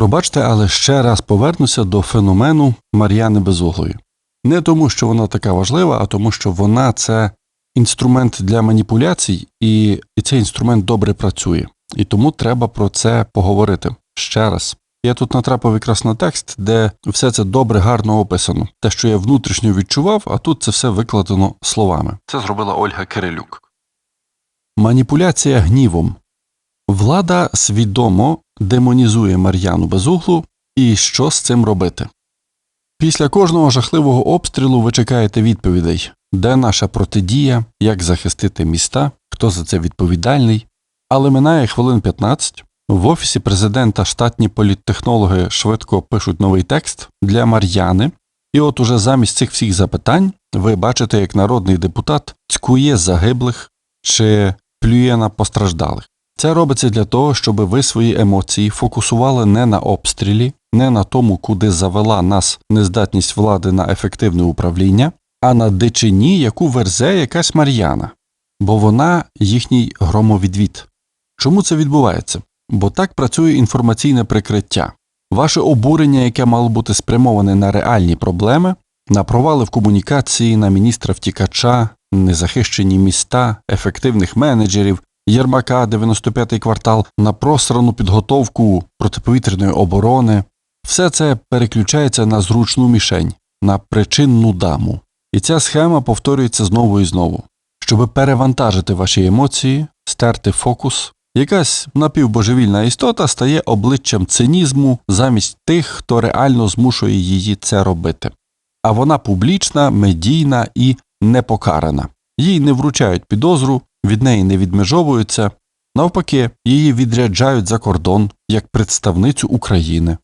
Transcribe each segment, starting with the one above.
Пробачте, але ще раз повернуся до феномену Мар'яни Безуглої. Не тому, що вона така важлива, а тому, що вона це інструмент для маніпуляцій, і, і цей інструмент добре працює. І тому треба про це поговорити ще раз. Я тут натрапив якраз на текст, де все це добре, гарно описано. Те, що я внутрішньо відчував, а тут це все викладено словами. Це зробила Ольга Кирилюк. Маніпуляція гнівом. Влада свідомо демонізує Мар'яну Безуглу, і що з цим робити? Після кожного жахливого обстрілу ви чекаєте відповідей, де наша протидія, як захистити міста, хто за це відповідальний. Але минає хвилин 15, в офісі президента штатні політтехнологи швидко пишуть новий текст для Мар'яни, і от уже замість цих всіх запитань ви бачите, як народний депутат цькує загиблих чи плює на постраждалих. Це робиться для того, щоб ви свої емоції фокусували не на обстрілі, не на тому, куди завела нас нездатність влади на ефективне управління, а на дичині, яку верзе якась Мар'яна, бо вона їхній громовідвід. Чому це відбувається? Бо так працює інформаційне прикриття. Ваше обурення, яке мало бути спрямоване на реальні проблеми, на провали в комунікації, на міністра втікача, незахищені міста, ефективних менеджерів, Єрмака, 95-й квартал, на просрану підготовку протиповітряної оборони, все це переключається на зручну мішень, на причинну даму. І ця схема повторюється знову і знову. Щоб перевантажити ваші емоції, стерти фокус, якась напівбожевільна істота стає обличчям цинізму замість тих, хто реально змушує її це робити. А вона публічна, медійна і непокарана. Їй не вручають підозру, від неї не відмежовуються, навпаки, її відряджають за кордон як представницю України.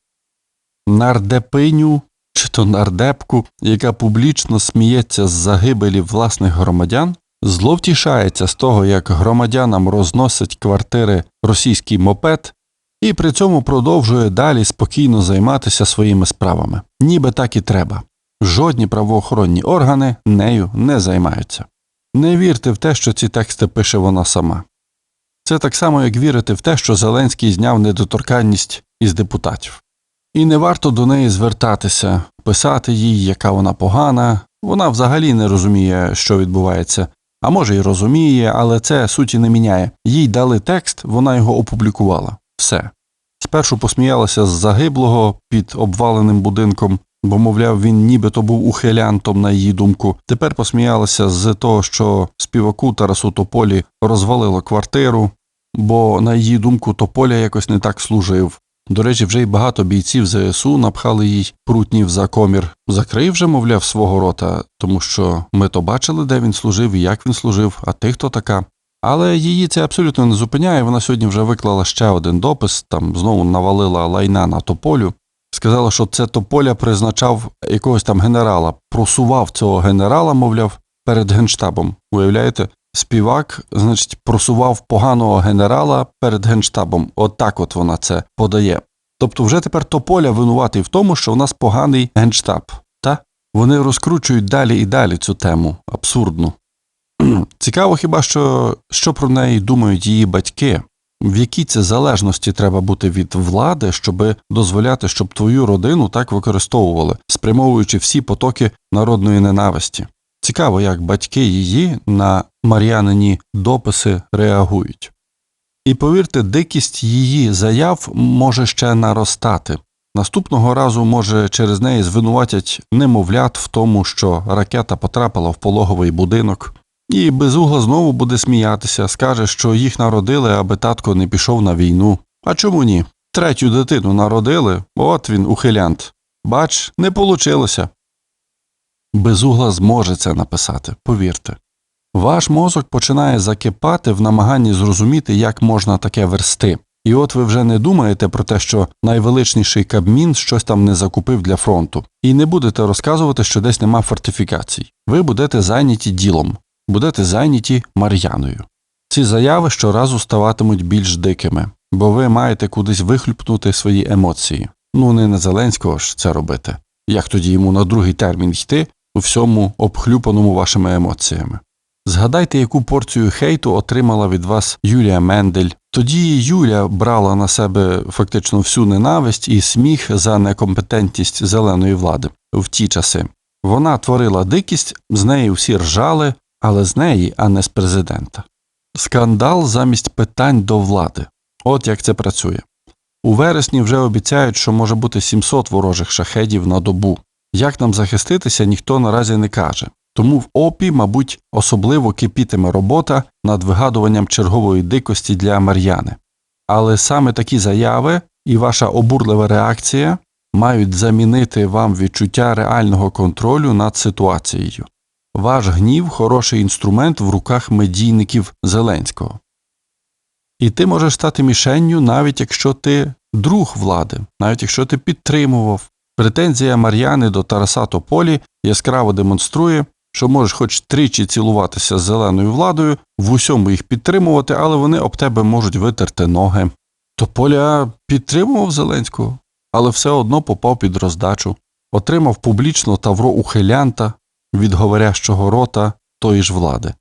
Нардепиню чи то нардепку, яка публічно сміється з загибелі власних громадян, зловтішається з того, як громадянам розносять квартири російський мопед, і при цьому продовжує далі спокійно займатися своїми справами. Ніби так і треба. Жодні правоохоронні органи нею не займаються. Не вірте в те, що ці тексти пише вона сама. Це так само, як вірити в те, що Зеленський зняв недоторканність із депутатів. І не варто до неї звертатися, писати їй, яка вона погана, вона взагалі не розуміє, що відбувається, а може й розуміє, але це суті не міняє. Їй дали текст, вона його опублікувала. Все. Спершу посміялася з загиблого під обваленим будинком, бо, мовляв, він нібито був ухилянтом, на її думку. Тепер посміялася з того, що співаку Тарасу Тополі розвалило квартиру, бо, на її думку, Тополя якось не так служив. До речі, вже й багато бійців ЗСУ напхали їй прутнів за комір. Закрий вже, мовляв, свого рота, тому що ми то бачили, де він служив і як він служив, а ти хто така. Але її це абсолютно не зупиняє. Вона сьогодні вже виклала ще один допис, там знову навалила лайна на тополю. Сказала, що це тополя призначав якогось там генерала, просував цього генерала, мовляв, перед генштабом. Уявляєте? Співак, значить, просував поганого генерала перед генштабом. От от вона це подає. Тобто, вже тепер Тополя винуватий в тому, що в нас поганий генштаб. Та? Вони розкручують далі і далі цю тему абсурдну. Цікаво хіба що, що про неї думають її батьки, в якій це залежності треба бути від влади, щоб дозволяти, щоб твою родину так використовували, спрямовуючи всі потоки народної ненависті. Цікаво, як батьки її на Мар'янині дописи реагують. І повірте, дикість її заяв може ще наростати. Наступного разу, може, через неї звинуватять немовлят в тому, що ракета потрапила в пологовий будинок, і безугла знову буде сміятися, скаже, що їх народили, аби татко не пішов на війну. А чому ні? Третю дитину народили, от він, ухилянт. Бач, не получилося. Безугла зможе це написати, повірте. Ваш мозок починає закипати в намаганні зрозуміти, як можна таке версти. І от ви вже не думаєте про те, що найвеличніший Кабмін щось там не закупив для фронту, і не будете розказувати, що десь нема фортифікацій. Ви будете зайняті ділом, будете зайняті Мар'яною. Ці заяви щоразу ставатимуть більш дикими, бо ви маєте кудись вихлюпнути свої емоції. Ну не на Зеленського ж це робити. Як тоді йому на другий термін йти у всьому обхлюпаному вашими емоціями? Згадайте, яку порцію хейту отримала від вас Юлія Мендель, Тоді Юля брала на себе фактично всю ненависть і сміх за некомпетентність зеленої влади в ті часи. Вона творила дикість, з неї всі ржали, але з неї, а не з президента. Скандал замість питань до влади. От як це працює. У вересні вже обіцяють, що може бути 700 ворожих шахедів на добу. Як нам захиститися, ніхто наразі не каже. Тому в ОПІ, мабуть, особливо кипітиме робота над вигадуванням чергової дикості для Мар'яни. Але саме такі заяви і ваша обурлива реакція мають замінити вам відчуття реального контролю над ситуацією. Ваш гнів хороший інструмент в руках медійників Зеленського. І ти можеш стати мішенню, навіть якщо ти друг влади, навіть якщо ти підтримував. Претензія Мар'яни до Тараса Тополі яскраво демонструє, що можеш хоч тричі цілуватися з зеленою владою, в усьому їх підтримувати, але вони об тебе можуть витерти ноги. Тополя підтримував Зеленського, але все одно попав під роздачу, отримав публічно тавро ухилянта від говорящого рота тої ж влади.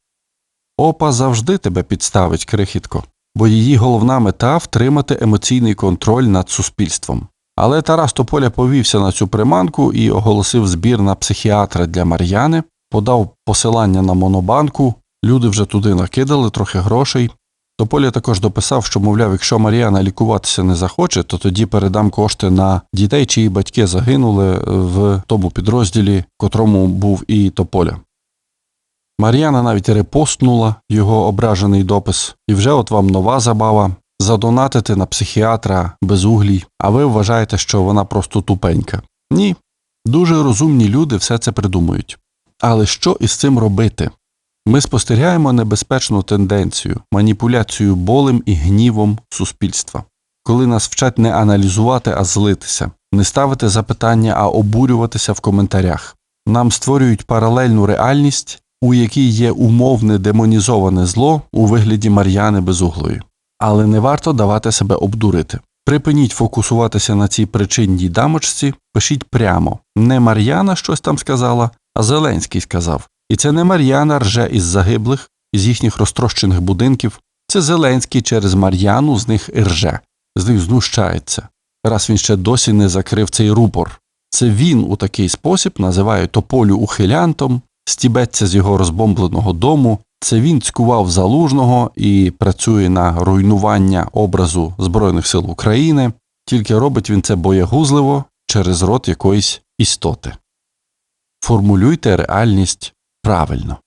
Опа завжди тебе підставить, крихітко, бо її головна мета втримати емоційний контроль над суспільством. Але Тарас Тополя повівся на цю приманку і оголосив збір на психіатра для Мар'яни, подав посилання на монобанку, люди вже туди накидали трохи грошей. Тополя також дописав, що, мовляв, якщо Мар'яна лікуватися не захоче, то тоді передам кошти на дітей, чиї батьки загинули в тому підрозділі, котрому був і Тополя. Мар'яна навіть репостнула його ображений допис, і вже от вам нова забава задонатити на психіатра без углій, а ви вважаєте, що вона просто тупенька. Ні. Дуже розумні люди все це придумують. Але що із цим робити? Ми спостерігаємо небезпечну тенденцію, маніпуляцію болем і гнівом суспільства, коли нас вчать не аналізувати, а злитися, не ставити запитання, а обурюватися в коментарях. Нам створюють паралельну реальність, у якій є умовне демонізоване зло у вигляді Мар'яни Безуглої. Але не варто давати себе обдурити. Припиніть фокусуватися на цій причинній дамочці, пишіть прямо. Не Мар'яна щось там сказала, а Зеленський сказав. І це не Мар'яна рже із загиблих, із їхніх розтрощених будинків. Це Зеленський через Мар'яну з них рже, з них знущається. Раз він ще досі не закрив цей рупор. Це він у такий спосіб називає тополю ухилянтом, стібеться з його розбомбленого дому. Це він цькував залужного і працює на руйнування образу Збройних сил України, тільки робить він це боягузливо через рот якоїсь істоти. Формулюйте реальність правильно.